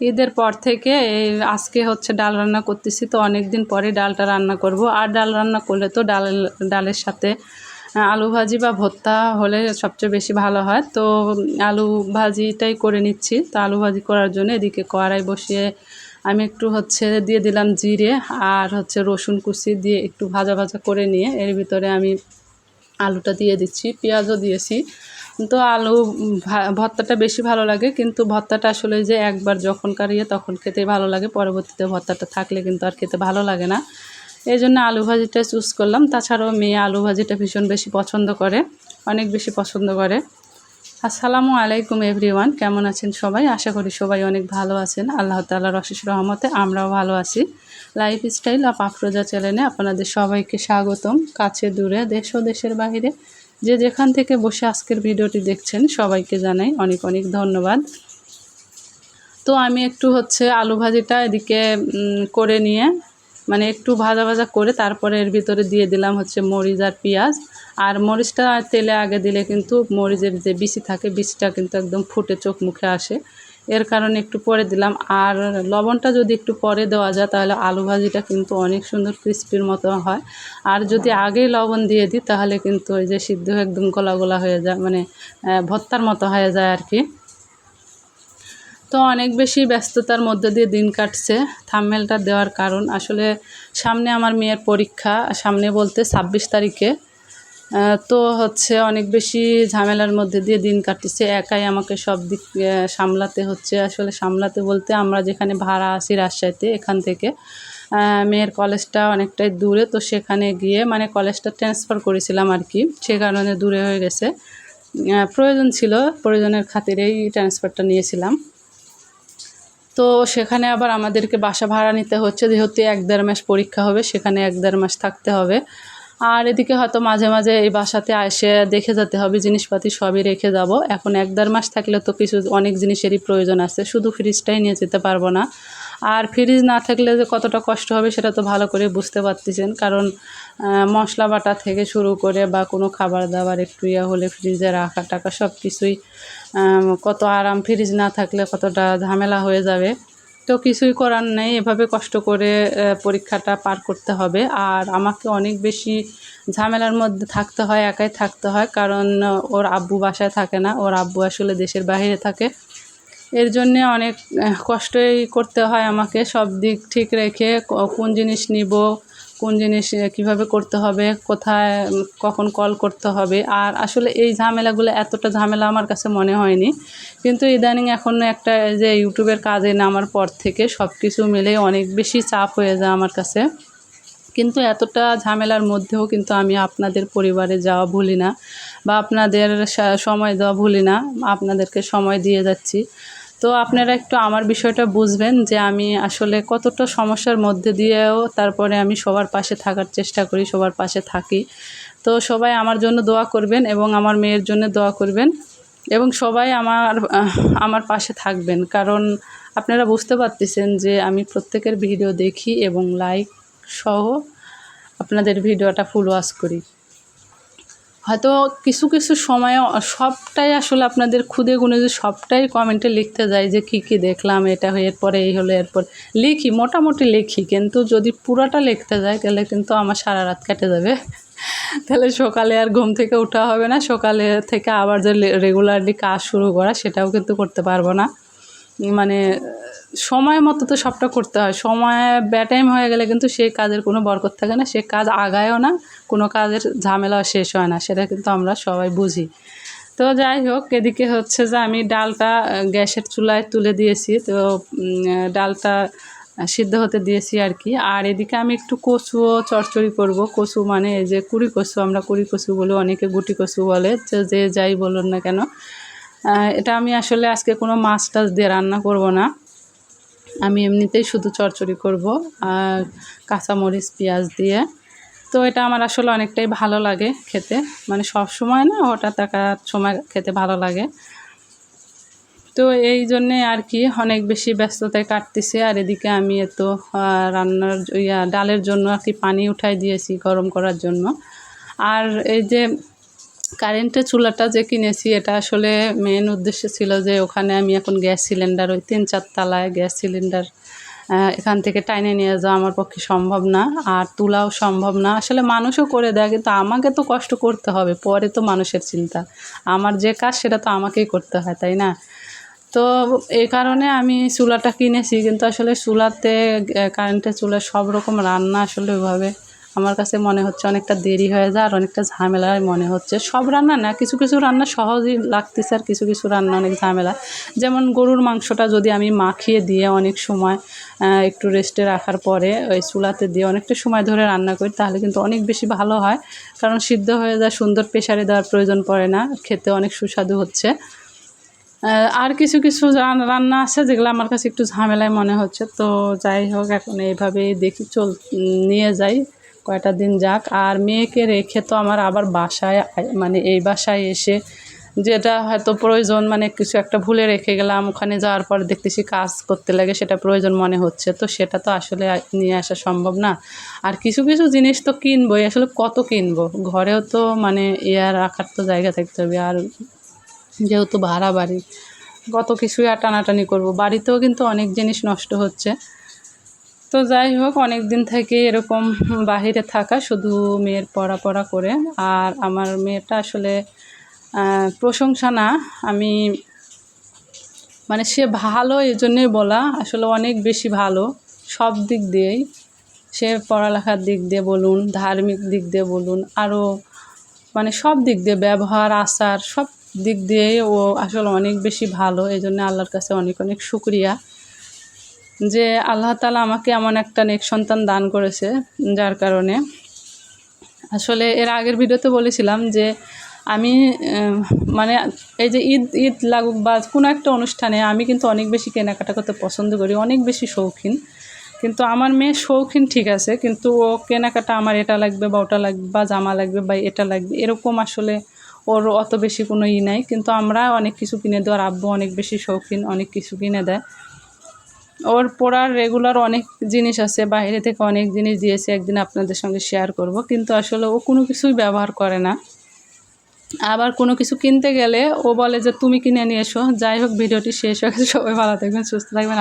ঈদের পর থেকে এই আজকে হচ্ছে ডাল রান্না করতেছি, তো অনেক দিন পরে ডালটা রান্না করব। আর ডাল রান্না করলে তো ডাল, ডালের সাথে আলু ভাজি বা ভর্তা হলে সবচেয়ে বেশি ভালো হয়। তো আলু ভাজিটাই করে নিচ্ছি। তো আলু ভাজি করার জন্য এদিকে কড়াই বসিয়ে আমি একটু হচ্ছে দিয়ে দিলাম জিরে আর হচ্ছে রসুন কুচি দিয়ে একটু ভাজা ভাজা করে নিয়ে এর ভিতরে আমি আলুটা দিয়ে দিচ্ছি, পেঁয়াজও দিয়েছি। তো আলু ভর্তাটা বেশি ভালো লাগে, কিন্তু ভর্তাটা আসলে যে একবার যখন কারিয়ে তখন খেতে ভালো লাগে, পরবর্তীতে ভর্তাটা থাকলে কিন্তু আর খেতে ভালো লাগে না। এই জন্য আলু ভাজিটা চুজ করলাম। তাছাড়াও মেয়ে আলু ভাজিটা ভীষণ বেশি পছন্দ করে, অনেক বেশি পছন্দ করে। আসসালামু আলাইকুম এভরিওয়ান কেমন আছেন সবাই? আশা করি সবাই অনেক ভালো আছেন। আল্লাহ তাআলার অশেষ রহমতে আমরাও ভালো আছি। লাইফ স্টাইল অফ আফরোজা চ্যানেলে আপনাদের সবাইকে স্বাগতম। কাছে দূরে, দেশ ও দেশের বাইরে যে যেখান থেকে বসে আজকের ভিডিওটি দেখছেন, সবাইকে জানাই অনেক অনেক ধন্যবাদ। তো আমি একটু হচ্ছে আলু ভাজিটা এদিকে করে নিয়ে মানে একটু ভাজা ভাজা করে তারপরে এর ভিতরে দিয়ে দিলাম হচ্ছে মরিচ আর পেঁয়াজ। আর মরিচটা তেলে আগে দিলে কিন্তু মরিচের যে বিচি থাকে, বিচিটা কিন্তু একদম ফুটে চোখ মুখে আসে। এর কারণে একটু পরে দিলাম। আর লবণটা যদি একটু পরে দেওয়া যায়, তাহলে আলু ভাজিটা কিন্তু অনেক সুন্দর ক্রিস্পির মতো হয়। আর যদি আগেই লবণ দিয়ে দিই, তাহলে কিন্তু ওই যে সিদ্ধ একদম গলা গলা হয়ে যায় মানে ভত্তার মতো হয়ে যায় আর কি। তো অনেক বেশি ব্যস্ততার মধ্যে দিয়ে দিন কাটছে। থাম্মেলটা দেওয়ার কারণ, আসলে সামনে আমার মেয়ের পরীক্ষা, সামনে বলতে ছাব্বিশ তারিখে। তো হচ্ছে অনেক বেশি ঝামেলার মধ্যে দিয়ে দিন কাটতেছে। একাই আমাকে সব দিক সামলাতে হচ্ছে। আসলে সামলাতে বলতে আমরা যেখানে ভাড়া আছি রাজশাহীতে, এখান থেকে। মেয়ের কলেজটা অনেকটাই দূরে, তো সেখানে গিয়ে মানে কলেজটা ট্রান্সফার করেছিলাম আর কি। সে কারণে দূরে হয়ে গেছে। প্রয়োজন ছিল, প্রয়োজনের খাতিরেই ট্রান্সফারটা নিয়েছিলাম। তো সেখানে আবার আমাদেরকে বাসা ভাড়া নিতে হচ্ছে। যেহেতু এক দেড় মাস পরীক্ষা হবে, সেখানে এক দেড় মাস থাকতে হবে। আর এদিকে হয়তো মাঝে মাঝে এই বাসাতে এসে দেখে যেতে হবে, জিনিসপাতি সবই রেখে যাব। এখন এক দেড় মাস থাকলে তো কিছু অনেক জিনিসেরই প্রয়োজন আছে, শুধু ফ্রিজটাই নিয়ে যেতে পারব না। আর ফ্রিজ না থাকলে যে কতটা কষ্ট হবে সেটা তো ভালো করে বুঝতে পারতেছেন, কারণ মশলা বাটা থেকে শুরু করে বা কোনো খাবার দাবার, একটু ইয়ে হলে ফ্রিজে রাখা টাকা সব কিছুই কত আরাম ফ্রিজ না থাকলে কতটা ঝামেলা হয়ে যাবে। তো কিছুই করার নেই। এভাবে কষ্ট করে পরীক্ষাটা পার করতে হবে। আর আমাকে অনেক বেশি ঝামেলার মধ্যে থাকতে হয়, একাই থাকতে হয়। কারণ ওর আব্বু বাসায় থাকে না। ওর আব্বু আসলে দেশের বাইরে থাকে। এর জন্যে অনেক কষ্টই করতে হয় আমাকে। সব দিক ঠিক রেখে কোন জিনিস নিব কোন জিনিস কীভাবে করতে হবে, কোথায় কখন কল করতে হবে। আর আসলে এই ঝামেলাগুলো এতটা ঝামেলা আমার কাছে মনে হয়নি। কিন্তু ইদানিং এখন একটা যে ইউটিউবের কাজে নামার পর থেকে সব কিছু মিলে অনেক বেশি চাপ হয়ে যায় আমার কাছে। কিন্তু এতটা ঝামেলার মধ্যেও কিন্তু আমি আপনাদের পরিবারে যাওয়া ভুলি না বা আপনাদের সময় দেওয়া ভুলি না। আপনাদেরকে সময় দিয়ে যাচ্ছি। তো আপনারা একটু আমার বিষয়টা বুঝবেন যে আমি আসলে কতটা সমস্যার মধ্যে দিয়েও তারপরে আমি সবার পাশে থাকার চেষ্টা করি, সবার পাশে থাকি। তো সবাই আমার জন্য দোয়া করবেন এবং আমার মেয়ের জন্য দোয়া করবেন এবং সবাই আমার আমার পাশে থাকবেন। কারণ আপনারা বুঝতে পারতেছেন যে আমি প্রত্যেকের ভিডিও দেখি এবং লাইক সহ আপনাদের ভিডিওটা ফুল ওয়াশ করি। হয়তো কিছু কিছু সময় সবটাই আসলে আপনাদের খুদে গুণে যে সবটাই কমেন্টে লিখতে যায় যে কি কি দেখলাম, এটা হয়ে, এরপরে এই হলো, এরপর লিখি, মোটামুটি লিখি, কিন্তু যদি পুরোটা লিখতে যায় তাহলে কিন্তু আমার সারা রাত কেটে যাবে। তাহলে সকালে আর ঘুম থেকে ওঠা হবে না, সকালে থেকে আবার যে রেগুলারলি কাজ শুরু করা সেটাও কিন্তু করতে পারব না। মানে সময় মতো তো সবটা করতে হয়। সময় ব্যাটাইম হয়ে গেলে কিন্তু সেই কাজের কোনো বরকত থাকে না, সে কাজ আগায়ও না, কোনো কাজের ঝামেলাও শেষ হয় না, সেটা কিন্তু আমরা সবাই বুঝি। তো যাই হোক, এদিকে হচ্ছে যে আমি ডালটা গ্যাসের চুলায় তুলে দিয়েছি, তো ডালটা সিদ্ধ হতে দিয়েছি আর কি। আর এদিকে আমি একটু কচুও চচ্চড়ি করব। কচু মানে এই যে কুড়ি কচু, আমরা কুড়ি কচু বলে, অনেকে গুটি কচু বলে যে যাই বলুন না কেন। এটা আমি আসলে আজকে কোনো মাছ টাছ দিয়ে রান্না করব না। আমি এমনিতেই শুধু চচ্চড়ি করব আর কাঁচামরিচ, পেঁয়াজ দিয়ে। তো এটা আমার আসলে অনেকটাই ভালো লাগে খেতে। মানে সব সময় না হঠাৎ একটা সময় খেতে ভালো লাগে। তো এই জন্যে আর কি অনেক বেশি ব্যস্ততায় কাটতেছে আর এদিকে আমি এত রান্নার ইয়া, ডালের জন্য আর কি পানি উঠাই দিয়েছি গরম করার জন্য। আর এই যে কারেন্টের চুলাটা যে কিনেছি, এটা আসলে মেন উদ্দেশ্য ছিল যে ওখানে আমি এখন গ্যাস সিলিন্ডার, ওই তিন চার তলায় গ্যাস সিলিন্ডার এখান থেকে টাইনে নিয়ে যাওয়া আমার পক্ষে সম্ভব না, আর তোলাও সম্ভব না। আসলে মানুষও করে দেয়, কিন্তু আমাকে তো কষ্ট করতে হবে, পরে তো মানুষের চিন্তা। আমার যে কাজ, সেটা তো আমাকেই করতে হয়, তাই না? তো এই কারণে আমি চুলাটা কিনেছি, কিন্তু আসলে চুলাতে কারেন্টের চুলা সব রকম রান্না আসলে ওইভাবে আমার কাছে মনে হচ্ছে অনেকটা দেরি হয়ে যায় আর অনেকটা ঝামেলায় মনে হচ্ছে। সব রান্না না, কিছু কিছু রান্না সহজই লাগতেছে আর কিছু কিছু রান্না অনেক ঝামেলা। যেমন গরুর মাংসটা যদি আমি মাখিয়ে দিয়ে অনেক সময় একটু রেস্টে রাখার পরে ওই চুলাতে দিয়ে অনেকটা সময় ধরে রান্না করি, তাহলে কিন্তু অনেক বেশি ভালো হয়। কারণ সিদ্ধ হয়ে যায়, সুন্দর প্রেশারে দেওয়ার প্রয়োজন পড়ে না, খেতে অনেক সুস্বাদু হচ্ছে। আর কিছু কিছু রান্না আছে যেগুলো আমার কাছে একটু ঝামেলায় মনে হচ্ছে, তো যাই হোক, এখন এইভাবেই দেখি, চল নিয়ে যাই। কয়টা দিন যাক। আর মেয়েকে রেখে তো আমার আবার বাসায় মানে এই বাসায় এসে যেটা হয়তো প্রয়োজন মানে কিছু একটা ভুলে রেখে গেলাম, ওখানে যাওয়ার পর দেখতেছি কাজ করতে লাগে, সেটা প্রয়োজন মনে হচ্ছে। তো সেটা তো আসলে নিয়ে আসা সম্ভব না। আর কিছু কিছু জিনিস তো কিনবোই, আসলে কত কিনবো? ঘরেও তো মানে এয়ার রাখার তো জায়গা থাকতে হবে। আর যেহেতু ভাড়া বাড়ি, কত কিছুই আর টানাটানি করব। বাড়িতেও কিন্তু অনেক জিনিস নষ্ট হচ্ছে। তো যাই হোক অনেক দিন থেকে এরকম বাহিরে থাকা শুধু মেয়ের পড়া পড়া করে। আর আমার মেয়েটা আসলে প্রশংসা না, আমি মানে সে ভালো এই জন্যই বলা, আসলে অনেক বেশি ভালো, সব দিক দিয়েই। সে পড়ালেখার দিক দিয়ে বলুন, ধার্মিক দিক দিয়ে বলুন, আরও মানে সব দিক দিয়ে ব্যবহার, আচার, সব দিক দিয়েই ও আসলে অনেক বেশি ভালো। এই জন্য আল্লাহর কাছে অনেক অনেক শুক্রিয়া। যে আল্লাহ তালা আমাকে এমন একটা নেক সন্তান দান করেছে, যার কারণে। আসলে এর আগের ভিডিওতে বলেছিলাম যে আমি মানে এই যে ঈদ ঈদ লাগুক বা কোনো একটা অনুষ্ঠানে আমি কিন্তু অনেক বেশি কেনাকাটা করতে পছন্দ করি, অনেক বেশি শৌখিন। কিন্তু আমার মেয়ে শৌখিন ঠিক আছে, কিন্তু ও কেনাকাটা আমার এটা লাগবে বা ওটা লাগবে বা জামা লাগবে বা এটা লাগবে, এরকম আসলে ওর অত বেশি কোনো ই নাই। কিন্তু আমরা অনেক কিছু কিনে দেওয়ার আব্বু অনেক বেশি শৌখিন, অনেক কিছু কিনে দেয়। ওর পড়ার রেগুলার অনেক জিনিস আছে, বাইরে থেকে অনেক জিনিস দিয়েছে, একদিন আপনাদের সঙ্গে শেয়ার করব। কিন্তু আসলে ও কোনো কিছুই ব্যবহার করে না। আবার কোনো কিছু কিনতে গেলে ও বলে যে, তুমি কিনে নিয়ে এসো। যাই হোক, ভিডিওটি শেষ হয়ে সবাই ভালো থাকবেন, সুস্থ থাকবেন।